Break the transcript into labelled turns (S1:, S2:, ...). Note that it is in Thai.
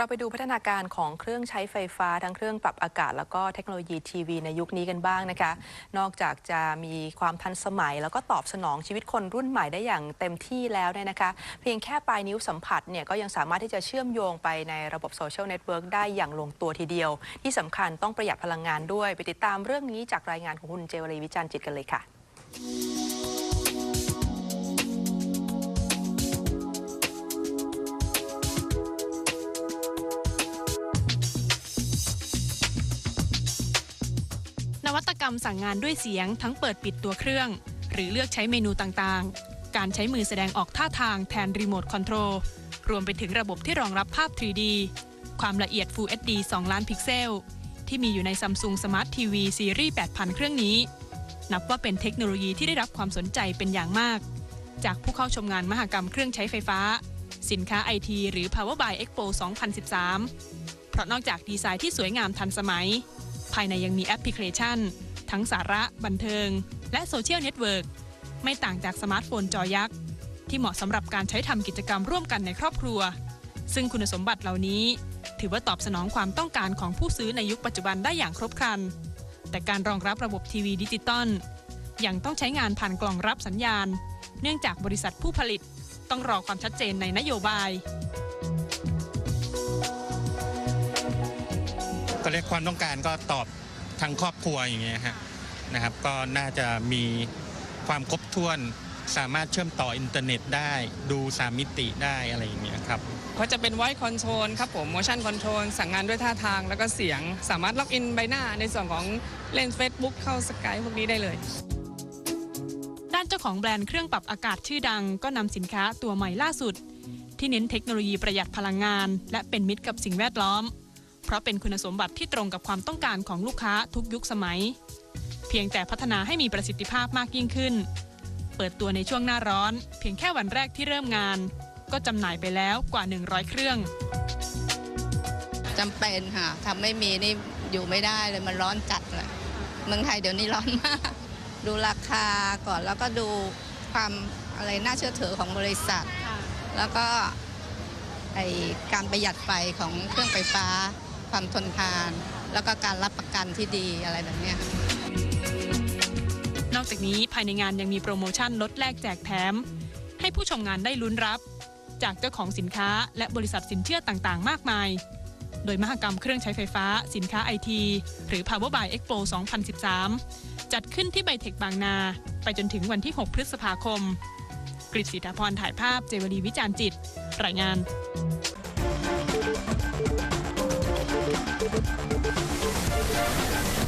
S1: เราไปดูพัฒนาการของเครื่องใช้ไฟฟ้า ทั้งเครื่องปรับอากาศ แล้วก็เทคโนโลยีทีวีในยุคนี้กันบ้างนะคะ นอกจากจะมีความทันสมัย แล้วก็ตอบสนองชีวิตคนรุ่นใหม่ได้อย่างเต็มที่แล้วเนี่ยนะคะ เพียงแค่ปลายนิ้วสัมผัสเนี่ยก็ยังสามารถที่จะเชื่อมโยงไปในระบบโซเชียลเน็ตเวิร์กได้อย่างลงตัวทีเดียว ที่สำคัญต้องประหยัดพลังงานด้วย ไปติดตามเรื่องนี้จากรายงานของคุณเจวรีวิจารณ์จิตกันเลยค่ะ
S2: นวัตกรรมสั่งงานด้วยเสียงทั้งเปิดปิดตัวเครื่อง หรือเลือกใช้เมนูต่างๆ การใช้มือแสดงออกท่าทางแทนรีโมทคอนโทรลรวมไปถึงระบบที่รองรับภาพ 3D ความละเอียด Full HD 2 ล้านพิกเซล ที่มีอยู่ใน Samsung Smart TV ซีรีส์8000 เครื่องนี้ นับว่าเป็นเทคโนโลยีที่ได้รับความสนใจเป็นอย่างมาก จากผู้เข้าชมงานมหกรรมเครื่องใช้ไฟฟ้า สินค้าไอทีหรือ Power by Expo 2013 เพราะนอกจากดีไซน์ที่สวยงามทันสมัย ภายในยังมีแอปพลิเคชัน ทั้งสาระ บันเทิง และโซเชียลเน็ตเวิร์กไม่ต่างจากสมาร์ทโฟนจอยักษ์ ที่เหมาะสำหรับการใช้ทำกิจกรรมร่วมกันในครอบครัว ซึ่งคุณสมบัติเหล่านี้ ถือว่าตอบสนองความต้องการของผู้ซื้อในยุคปัจจุบันได้อย่างครบครัน แต่การรองรับระบบทีวีดิจิตอลยังต้องใช้งานผ่านกล่องรับสัญญาณ เนื่องจากบริษัทผู้ผลิตต้องรอความชัดเจนในนโยบาย
S3: ก็เรียกความต้องการก็ตอบทางครอบครัวอย่างเงี้ยฮะนะครับ ก็น่าจะมีความครบถ้วน สามารถเชื่อมต่ออินเทอร์เน็ตได้ดูสามมิติได้อะไรอย่างเงี้ยครับ
S4: ก็จะเป็น voice control ครับผม motion control สั่งงานด้วยท่าทางแล้วก็เสียง สามารถล็อกอินใบหน้าในส่วนของเล่น Facebook เข้าสกายพวกนี้ได้เลย
S2: ด้านเจ้าของแบรนด์เครื่องปรับอากาศชื่อดังก็นำสินค้าตัวใหม่ล่าสุด ที่เน้นเทคโนโลยีประหยัดพลังงาน และเป็นมิตรกับสิ่งแวดล้อม เพราะเป็นคุณสมบัติที่ตรงกับความต้องการของลูกค้าทุกยุคสมัย เพียงแต่พัฒนาให้มีประสิทธิภาพมากยิ่งขึ้น เปิดตัวในช่วงหน้าร้อน เพียงแค่วันแรกที่เริ่มงาน ก็จำหน่ายไปแล้วกว่า 100 เครื่อง
S5: จำเป็นค่ะทำไม่มีนี่อยู่ไม่ได้เลยมันร้อนจัดเลยเมืองไทยเดี๋ยวนี้ร้อนมาก ดูราคาก่อนแล้วก็ดูความอะไรน่าเชื่อถือของบริษัท แล้วก็ไอการประหยัดไฟของเครื่องไฟฟ้า ความทนทาน แล้วก็การรับประกันที่ดีอะไรแบบนี้
S2: นอกจากนี้ภายในงานยังมีโปรโมชั่นลดแลกแจกแถม ให้ผู้ชมงานได้ลุ้นรับ จากเจ้าของสินค้าและบริษัทสินเชื่อต่างๆ มากมาย โดยมหกรรมเครื่องใช้ไฟฟ้า สินค้าไอทีหรือ Power by Expo 2013 จัดขึ้นที่ไบเทคบางนา ไปจนถึงวันที่ 6 พฤษภาคม กฤษศิธาพรถ่ายภาพเจวลีวิจารณ์จิต รายงาน
S1: เ